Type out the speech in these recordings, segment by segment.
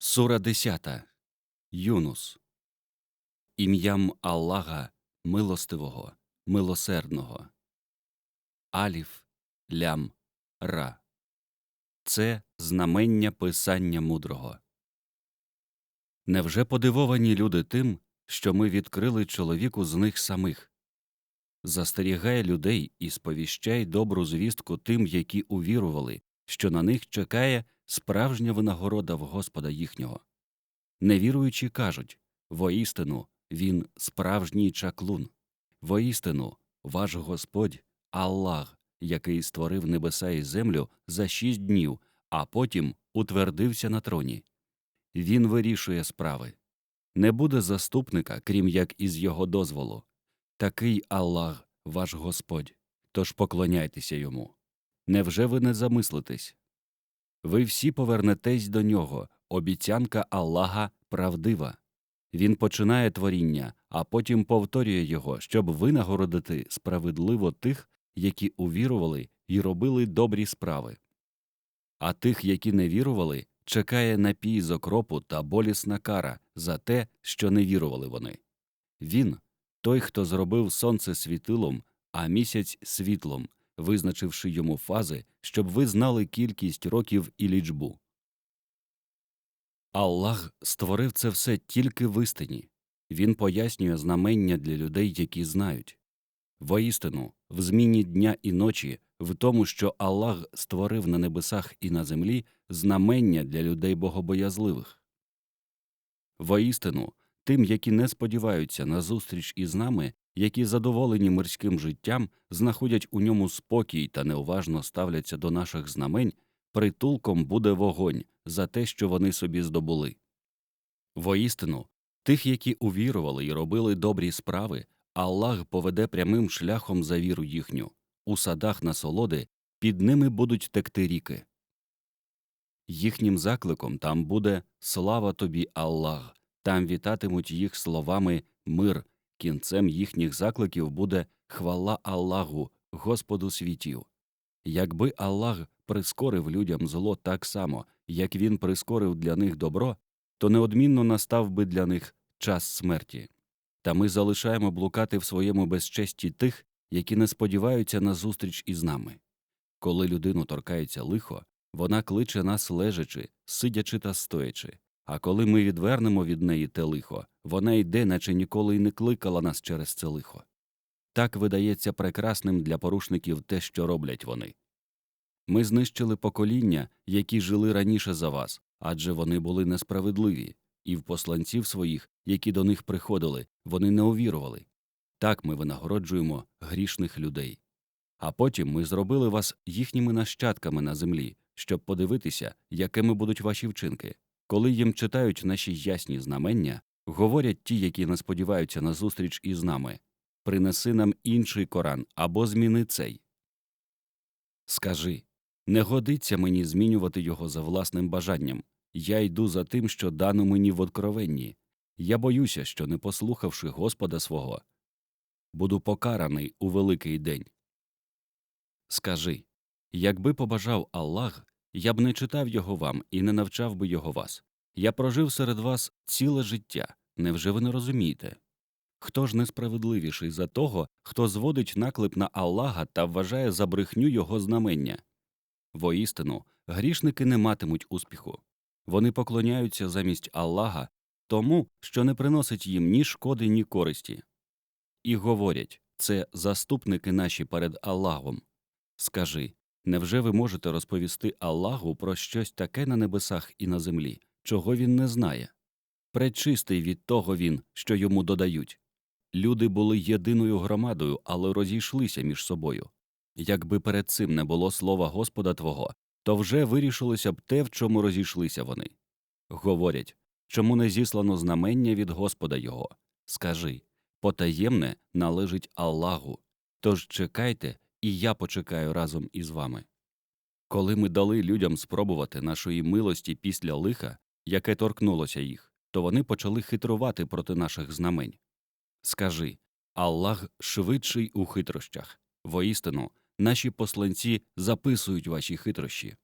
Сура 10. Юнус. Ім'ям Аллаха милостивого, милосердного. Аліф, лям, ра. Це знамення писання мудрого. Невже подивовані люди тим, що ми відкрили чоловіку з них самих? Застерігай людей і сповіщай добру звістку тим, які увірували, що на них чекає справжня винагорода в Господа їхнього. Невіруючі кажуть воістину, він справжній чаклун, воістину, ваш Господь Аллах, який створив небеса і землю за шість днів, а потім утвердився на троні. Він вирішує справи. Не буде заступника, крім як із його дозволу. Такий Аллах, ваш Господь, тож поклоняйтеся йому. Невже ви не замислитесь? Ви всі повернетесь до нього, обіцянка Аллаха правдива. Він починає творіння, а потім повторює його, щоб винагородити справедливо тих, які увірували і робили добрі справи. А тих, які не вірували, чекає напій з окропу та болісна кара за те, що не вірували вони. Він той, хто зробив сонце світилом, а місяць світлом, визначивши йому фази, щоб ви знали кількість років і лічбу. Аллах створив це все тільки в істині. Він пояснює знамення для людей, які знають. Воістину, в зміні дня і ночі, в тому, що Аллах створив на небесах і на землі знамення для людей богобоязливих. Воістину, тим, які не сподіваються на зустріч із нами, які задоволені мирським життям, знаходять у ньому спокій та неуважно ставляться до наших знамень, притулком буде вогонь за те, що вони собі здобули. Воістину, тих, які увірували і робили добрі справи, Аллах поведе прямим шляхом за віру їхню, у садах насолоди під ними будуть текти ріки. Їхнім закликом там буде Слава тобі, Аллах, там вітатимуть їх словами мир, кінцем їхніх закликів буде хвала Аллаху, Господу світів. Якби Аллах прискорив людям зло так само, як він прискорив для них добро, то неодмінно настав би для них час смерті. Та ми залишаємо блукати в своєму безчесті тих, які не сподіваються на зустріч із нами. Коли людину торкається лихо, вона кличе нас лежачи, сидячи та стоячи, а коли ми відвернемо від неї те лихо, вона йде, наче ніколи й не кликала нас через це лихо. Так видається прекрасним для порушників те, що роблять вони. Ми знищили покоління, які жили раніше за вас, адже вони були несправедливі, і в посланців своїх, які до них приходили, вони не увірували. Так ми винагороджуємо грішних людей. А потім ми зробили вас їхніми нащадками на землі, щоб подивитися, якими будуть ваші вчинки. Коли їм читають наші ясні знамення, говорять ті, які не сподіваються на зустріч із нами принеси нам інший Коран або зміни цей. Скажи не годиться мені змінювати його за власним бажанням. Я йду за тим, що дано мені в откровенні. Я боюся, що, не послухавши Господа свого, буду покараний у великий день. Скажи якби побажав Аллах, я б не читав його вам і не навчав би його вас. Я прожив серед вас ціле життя. Невже ви не розумієте? Хто ж несправедливіший за того, хто зводить наклеп на Аллаха та вважає за брехню його знамення? Воістину, грішники не матимуть успіху. Вони поклоняються замість Аллаха тому, що не приносить їм ні шкоди, ні користі. І говорять це заступники наші перед Аллахом. Скажи невже ви можете розповісти Аллаху про щось таке на небесах і на землі, чого він не знає? Пречистий від того він, що йому додають. Люди були єдиною громадою, але розійшлися між собою. Якби перед цим не було слова Господа Твого, то вже вирішилося б те, в чому розійшлися вони. Говорять чому не зіслано знамення від Господа Його? Скажи потаємне належить Аллаху. Тож чекайте, і я почекаю разом із вами. Коли ми дали людям спробувати нашої милості після лиха, яке торкнулося їх, то вони почали хитрувати проти наших знамень. Скажи Аллах швидший у хитрощах. Воістину, наші посланці записують ваші хитрощі.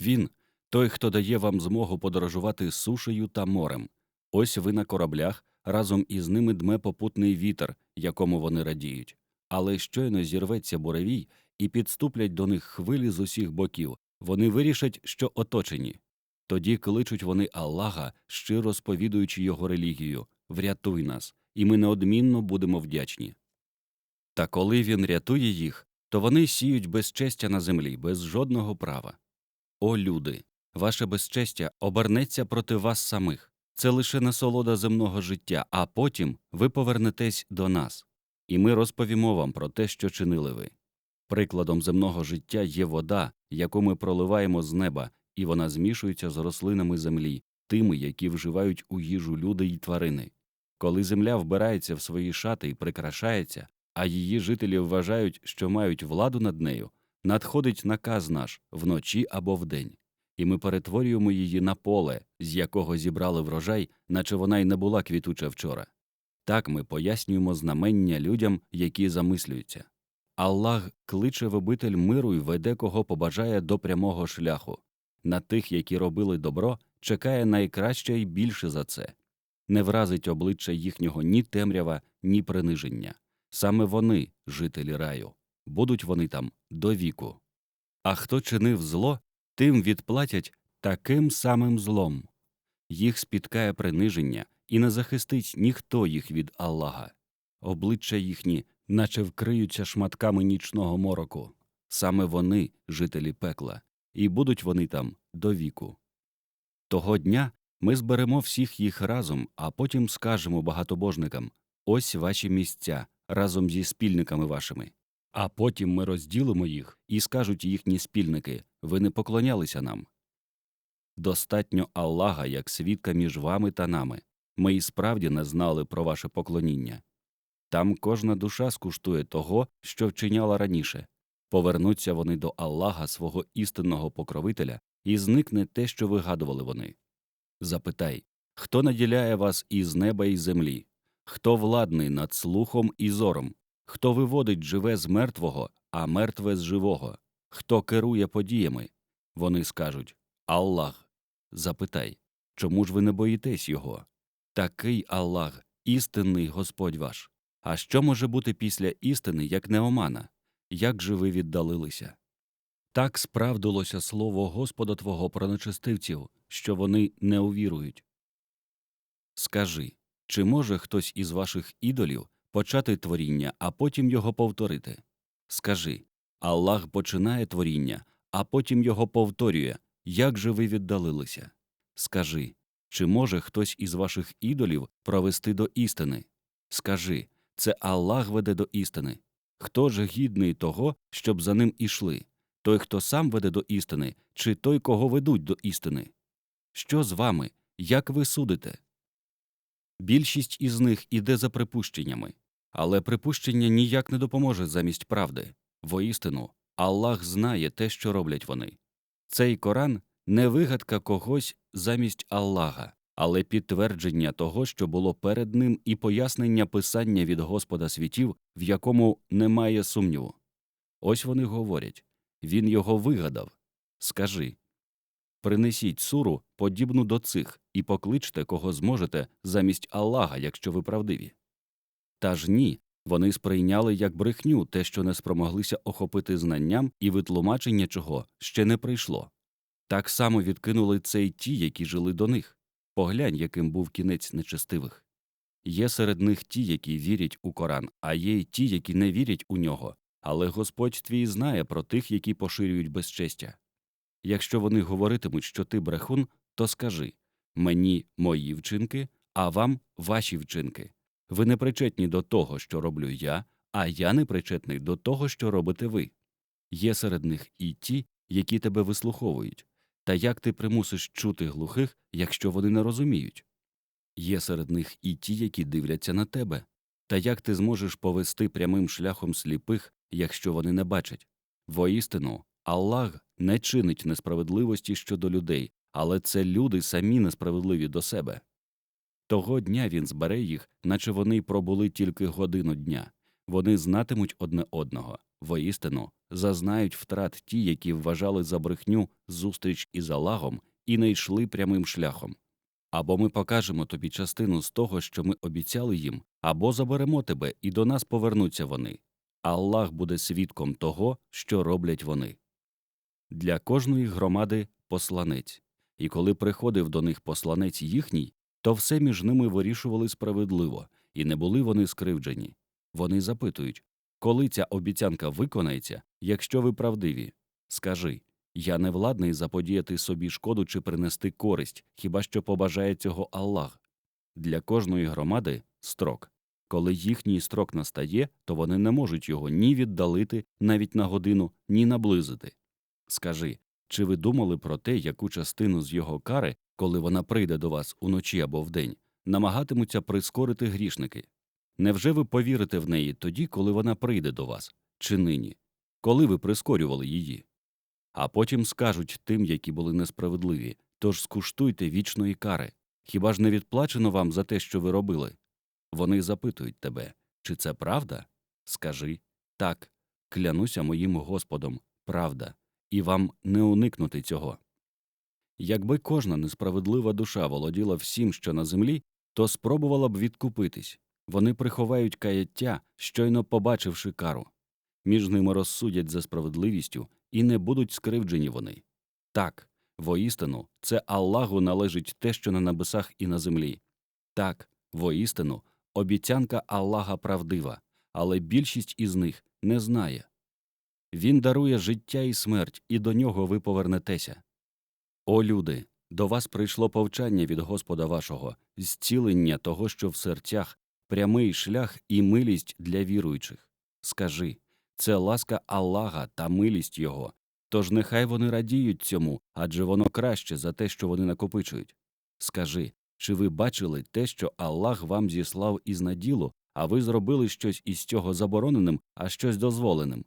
Він той, хто дає вам змогу подорожувати сушею та морем. Ось ви на кораблях, разом із ними дме попутний вітер, якому вони радіють. Але щойно зірветься буревій і підступлять до них хвилі з усіх боків, вони вирішать, що оточені. Тоді кличуть вони Аллаха, щиро сповідуючи його релігію врятуй нас, і ми неодмінно будемо вдячні. Та коли він рятує їх, то вони сіють безчестя на землі, без жодного права. О люди, ваше безчестя обернеться проти вас самих. Це лише насолода земного життя, а потім ви повернетесь до нас, і ми розповімо вам про те, що чинили ви. Прикладом земного життя є вода, яку ми проливаємо з неба, і вона змішується з рослинами землі, тими, які вживають у їжу люди й тварини. Коли земля вбирається в свої шати і прикрашається, а її жителі вважають, що мають владу над нею, надходить наказ наш вночі або вдень, і ми перетворюємо її на поле, з якого зібрали врожай, наче вона й не була квітуча вчора. Так ми пояснюємо знамення людям, які замислюються. Аллах кличе в обитель миру й веде кого побажає до прямого шляху. На тих, які робили добро, чекає найкраще й більше за це. Не вразить обличчя їхнього ні темрява, ні приниження. Саме вони, жителі раю, будуть вони там до віку. А хто чинив зло, тим відплатять таким самим злом. Їх спіткає приниження, і не захистить ніхто їх від Аллаха. Обличчя їхні, наче вкриються шматками нічного мороку. Саме вони, жителі пекла, і будуть вони там до віку. Того дня ми зберемо всіх їх разом, а потім скажемо багатобожникам ось ваші місця разом зі спільниками вашими. А потім ми розділимо їх і скажуть їхні спільники ви не поклонялися нам. Достатньо Аллаха як свідка між вами та нами. Ми і справді не знали про ваше поклоніння. Там кожна душа скуштує того, що вчиняла раніше. Повернуться вони до Аллаха свого істинного покровителя, і зникне те, що вигадували вони. Запитай хто наділяє вас із неба і землі, хто владний над слухом і зором, хто виводить живе з мертвого, а мертве з живого, хто керує подіями. Вони скажуть Аллах. Запитай, чому ж ви не боїтесь його? Такий Аллах, істинний Господь ваш. А що може бути після істини, як не омана? Як же ви віддалилися? Так справдилося слово Господа Твого про нечестивців, що вони не увірують. Скажи, чи може хтось із ваших ідолів почати творіння, а потім його повторити? Скажи Аллах починає творіння, а потім його повторює. Як же ви віддалилися? Скажи, чи може хтось із ваших ідолів провести до істини? Скажи, це Аллах веде до істини. Хто ж гідний того, щоб за ним ішли? Той, хто сам веде до істини, чи той, кого ведуть до істини? Що з вами? Як ви судите? Більшість із них іде за припущеннями, але припущення ніяк не допоможе замість правди. Воістину, Аллах знає те, що роблять вони. Цей Коран не вигадка когось замість Аллаха, але підтвердження того, що було перед ним, і пояснення писання від Господа світів, в якому немає сумніву. Ось вони говорять він його вигадав. Скажи принесіть суру, подібну до цих, і покличте, кого зможете, замість Аллаха, якщо ви правдиві. Та ж ні, вони сприйняли як брехню те, що не спромоглися охопити знанням, і витлумачення чого ще не прийшло. Так само відкинули це й ті, які жили до них. Поглянь, яким був кінець нечестивих. Є серед них ті, які вірять у Коран, а є й ті, які не вірять у нього, але Господь твій знає про тих, які поширюють безчестя. Якщо вони говоритимуть, що ти брехун, то скажи мені мої вчинки, а вам ваші вчинки. Ви не причетні до того, що роблю я, а я не причетний до того, що робите ви. Є серед них і ті, які тебе вислуховують. Та як ти примусиш чути глухих, якщо вони не розуміють? Є серед них і ті, які дивляться на тебе. Та як ти зможеш повести прямим шляхом сліпих, якщо вони не бачать? Воістину, Аллах не чинить несправедливості щодо людей, але це люди самі несправедливі до себе. Того дня він збере їх, наче вони пробули тільки годину дня. Вони знатимуть одне одного, воістину, зазнають втрат ті, які вважали за брехню зустріч із Аллахом і не йшли прямим шляхом. Або ми покажемо тобі частину з того, що ми обіцяли їм, або заберемо тебе, і до нас повернуться вони. Аллах буде свідком того, що роблять вони. Для кожної громади посланець, і коли приходив до них посланець їхній, то все між ними вирішували справедливо, і не були вони скривджені. Вони запитують, коли ця обіцянка виконається, якщо ви правдиві. Скажи я не владний заподіяти собі шкоду чи принести користь, хіба що побажає цього Аллах. Для кожної громади строк. Коли їхній строк настає, то вони не можуть його ні віддалити навіть на годину, ні наблизити. Скажи, чи ви думали про те, яку частину з його кари, коли вона прийде до вас уночі або вдень, намагатимуться прискорити грішники? Невже ви повірите в неї тоді, коли вона прийде до вас, чи нині, коли ви прискорювали її? А потім скажуть тим, які були несправедливі тож скуштуйте вічної кари. Хіба ж не відплачено вам за те, що ви робили? Вони запитують тебе, чи це правда? Скажи так, клянуся моїм Господом, правда, і вам не уникнути цього. Якби кожна несправедлива душа володіла всім, що на землі, то спробувала б відкупитись вони приховають каяття, щойно побачивши кару. Між ними розсудять за справедливістю і не будуть скривджені вони. Так, воістину, це Аллаху належить те, що на небесах і на землі. Так, воістину, обіцянка Аллаха правдива, але більшість із них не знає. Він дарує життя і смерть, і до нього ви повернетеся. О люди, до вас прийшло повчання від Господа вашого, зцілення того, що в серцях, прямий шлях і милість для віруючих. Скажи це ласка Аллаха та милість Його, тож нехай вони радіють цьому, адже воно краще за те, що вони накопичують. Скажи, чи ви бачили те, що Аллах вам зіслав із наділу, а ви зробили щось із цього забороненим, а щось дозволеним?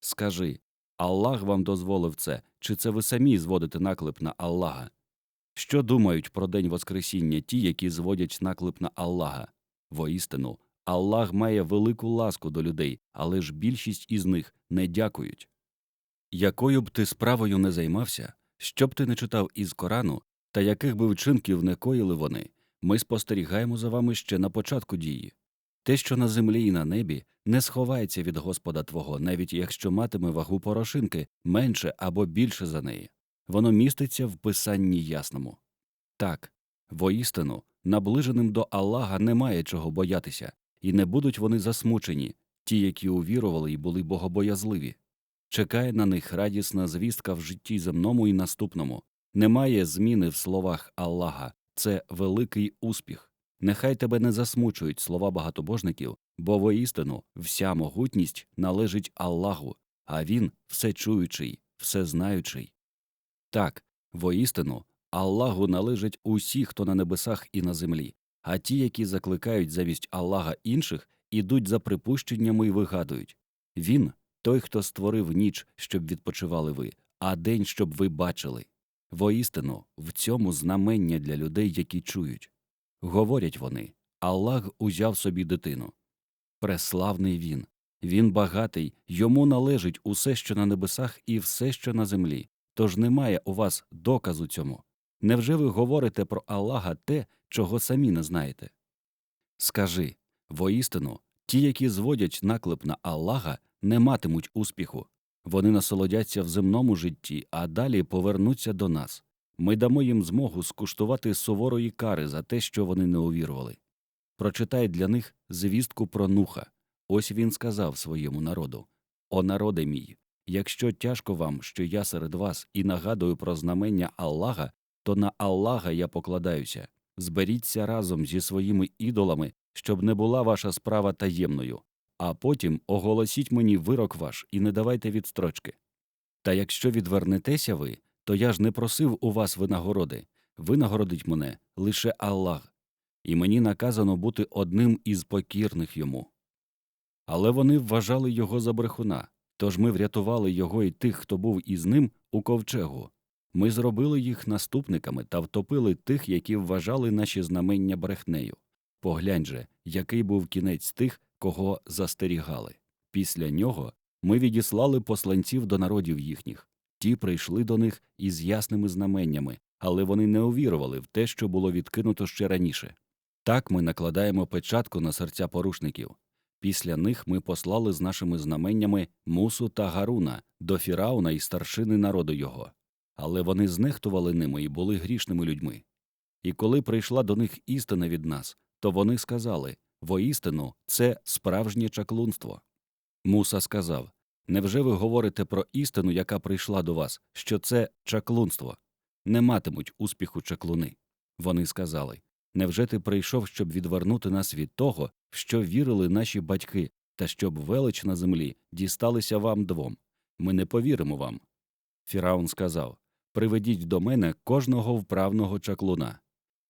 Скажи Аллах вам дозволив це, чи це ви самі зводите наклеп на Аллаха? Що думають про день Воскресіння ті, які зводять наклеп на Аллаха? Воістину, Аллах має велику ласку до людей, але ж більшість із них не дякують. Якою б ти справою не займався, що б ти не читав із Корану, та яких би вчинків не коїли вони, ми спостерігаємо за вами ще на початку дії. Те, що на землі і на небі, не сховається від Господа Твого, навіть якщо матиме вагу порошинки менше або більше за неї. Воно міститься в писанні ясному. Так, воістину, наближеним до Аллаха немає чого боятися, і не будуть вони засмучені, ті, які увірували і були богобоязливі. Чекає на них радісна звістка в житті земному і наступному. Немає зміни в словах Аллаха, це великий успіх. Нехай тебе не засмучують слова багатобожників, бо воістину вся могутність належить Аллаху, а він всечуючий, всезнаючий. Так, воістину, Аллаху належать усі, хто на небесах і на землі, а ті, які закликають замість Аллаха інших, ідуть за припущеннями і вигадують Він той, хто створив ніч, щоб відпочивали ви, а день, щоб ви бачили. Воістину, в цьому знамення для людей, які чують. Говорять вони Аллах узяв собі дитину. Преславний він, він багатий, йому належить усе, що на небесах, і все, що на землі. Тож немає у вас доказу цьому. Невже ви говорите про Аллаха те, чого самі не знаєте? Скажи воістину, ті, які зводять наклеп на Аллаха, не матимуть успіху. Вони насолодяться в земному житті, а далі повернуться до нас. Ми дамо їм змогу скуштувати суворої кари за те, що вони не увірували. Прочитай для них звістку про нуха. Ось він сказав своєму народу О народе мій, якщо тяжко вам, що я серед вас і нагадую про знамення Аллаха, то на Аллаха я покладаюся. Зберіться разом зі своїми ідолами, щоб не була ваша справа таємною, а потім оголосіть мені вирок ваш і не давайте відстрочки. Та якщо відвернетеся ви, то я ж не просив у вас винагороди, винагородить мене лише Аллах, і мені наказано бути одним із покірних йому. Але вони вважали його за брехуна, тож ми врятували його і тих, хто був із ним у ковчегу. Ми зробили їх наступниками та втопили тих, які вважали наші знамення брехнею. Поглянь же, який був кінець тих, кого застерігали. Після нього ми відіслали посланців до народів їхніх. Ті прийшли до них із ясними знаменнями, але вони не увірували в те, що було відкинуто ще раніше. Так ми накладаємо печатку на серця порушників. Після них ми послали з нашими знаменнями Мусу та Гаруна до Фірауна і старшини народу його. Але вони знехтували ними і були грішними людьми. І коли прийшла до них істина від нас, то вони сказали воістину, це справжнє чаклунство. Муса сказав Невже ви говорите про істину, яка прийшла до вас, що це чаклунство? Не матимуть успіху чаклуни. Вони сказали Невже ти прийшов, щоб відвернути нас від того, що вірили наші батьки, та щоб велич на землі дісталися вам двом? Ми не повіримо вам. Фіраун сказав Приведіть до мене кожного вправного чаклуна.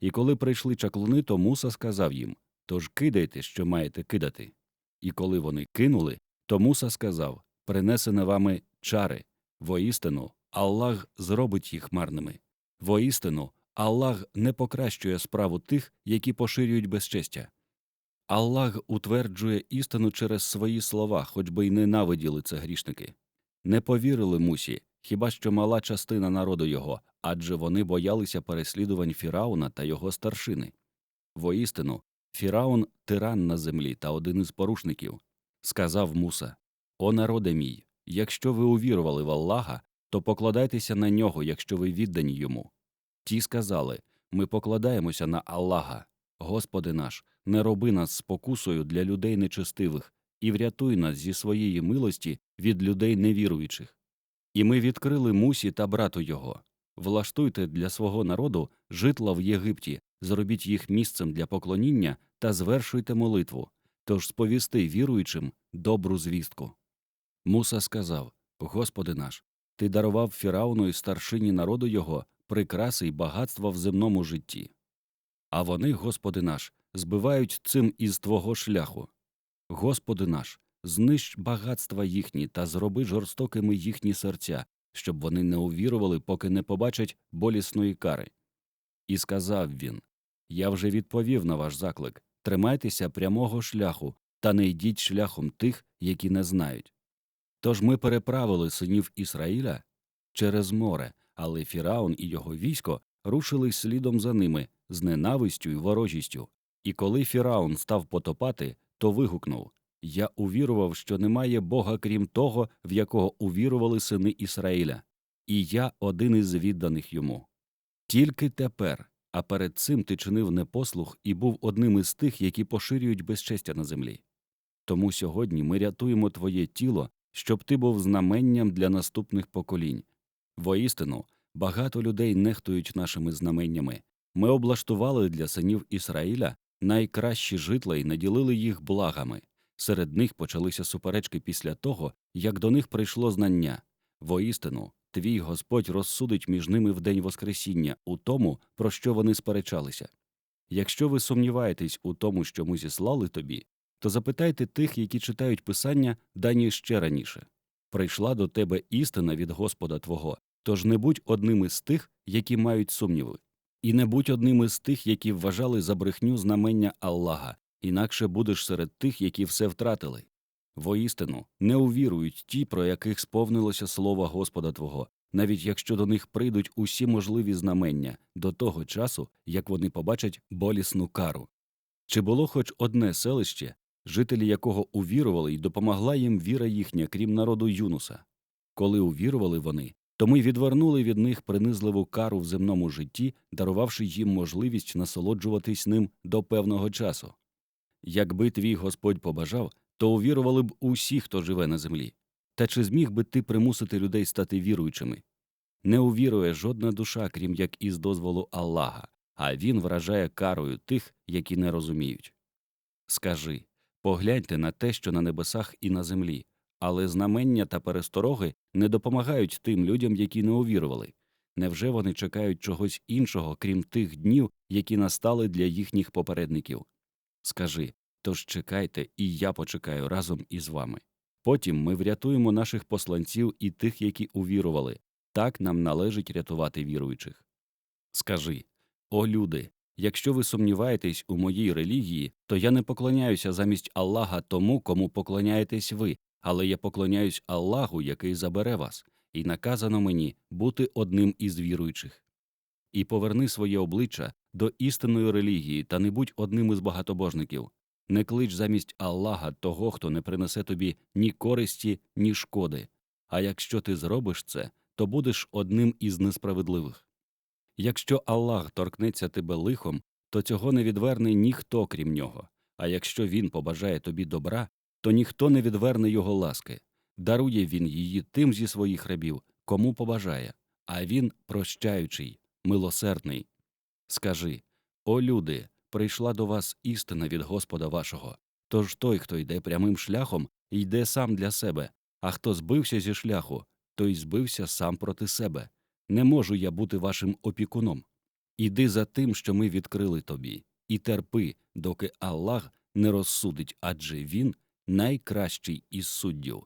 І коли прийшли чаклуни, то Муса сказав їм Тож кидайте, що маєте кидати. І коли вони кинули, то Муса сказав Принесене вами чари. Воістину, Аллах зробить їх марними. Воістину, Аллах не покращує справу тих, які поширюють безчестя. Аллах утверджує істину через свої слова, хоч би й ненавиділи це грішники. Не повірили Мусі, хіба що мала частина народу його, адже вони боялися переслідувань Фірауна та його старшини. Воістину, Фіраун тиран на землі та один із порушників. Сказав Муса О народе мій, якщо ви увірували в Аллаха, то покладайтеся на нього, якщо ви віддані йому. Ті сказали Ми покладаємося на Аллаха. Господи наш, не роби нас спокусою для людей нечестивих і врятуй нас зі своєї милості від людей невіруючих. І ми відкрили Мусі та брату його. Влаштуйте для свого народу житла в Єгипті, зробіть їх місцем для поклоніння та звершуйте молитву, тож сповісти віруючим добру звістку. Муса сказав Господи наш, ти дарував Фірауну і старшині народу його прикраси й багатства в земному житті. А вони, Господи наш, збивають цим із Твого шляху. Господи наш, знищ багатства їхні та зроби жорстокими їхні серця, щоб вони не увірували, поки не побачать болісної кари. І сказав він Я вже відповів на ваш заклик тримайтеся прямого шляху та не йдіть шляхом тих, які не знають. Тож ми переправили синів Ісраїля через море, але Фіраун і його військо рушили слідом за ними з ненавистю й ворожістю. І коли Фіраун став потопати, то вигукнув Я увірував, що немає Бога крім того, в якого увірували сини Ісраїля, і я один із відданих йому. Тільки тепер, а перед цим ти чинив непослух і був одним із тих, які поширюють безчестя на землі. Тому сьогодні ми рятуємо твоє тіло, щоб ти був знаменням для наступних поколінь. Воістину, багато людей нехтують нашими знаменнями. Ми облаштували для синів Ісраїля найкращі житла і наділили їх благами. Серед них почалися суперечки після того, як до них прийшло знання. Воістину, твій Господь розсудить між ними в день Воскресіння у тому, про що вони сперечалися. Якщо ви сумніваєтесь у тому, що ми зіслали тобі, то запитайте тих, які читають Писання дані ще раніше. Прийшла до тебе істина від Господа Твого, тож не будь одним із тих, які мають сумніви, і не будь одним із тих, які вважали за брехню знамення Аллаха, інакше будеш серед тих, які все втратили. Воістину, не увірують ті, про яких сповнилося слово Господа Твого, навіть якщо до них прийдуть усі можливі знамення до того часу, як вони побачать болісну кару. Чи було хоч одне селище, жителі якого увірували і допомогла їм віра їхня, крім народу Юнуса? Коли увірували вони, то ми відвернули від них принизливу кару в земному житті, дарувавши їм можливість насолоджуватись ним до певного часу. Якби твій Господь побажав, то увірували б усі, хто живе на землі. Та чи зміг би ти примусити людей стати віруючими? Не увірує жодна душа, крім як із дозволу Аллаха, а він вражає карою тих, які не розуміють. Скажи погляньте на те, що на небесах і на землі, але знамення та перестороги не допомагають тим людям, які не увірували. Невже вони чекають чогось іншого, крім тих днів, які настали для їхніх попередників? Скажи тож чекайте, і я почекаю разом із вами. Потім ми врятуємо наших посланців і тих, які увірували так нам належить рятувати віруючих. Скажи о люди, якщо ви сумніваєтесь у моїй релігії, то я не поклоняюся замість Аллаха тому, кому поклоняєтесь ви, але я поклоняюсь Аллаху, який забере вас, і наказано мені бути одним із віруючих. і поверни своє обличчя до істинної релігії та не будь одним із багатобожників. Не клич замість Аллаха того, хто не принесе тобі ні користі, ні шкоди. А якщо ти зробиш це, то будеш одним із несправедливих. Якщо Аллах торкнеться тебе лихом, то цього не відверне ніхто крім нього. А якщо він побажає тобі добра, то ніхто не відверне його ласки. Дарує він її тим зі своїх рабів, кому побажає, а він прощаючий, милосердний. Скажи О люди, прийшла до вас істина від Господа вашого. Тож той, хто йде прямим шляхом, йде сам для себе, а хто збився зі шляху, той збився сам проти себе. Не можу я бути вашим опікуном. Іди за тим, що ми відкрили тобі, і терпи, доки Аллах не розсудить, адже він найкращий із суддів.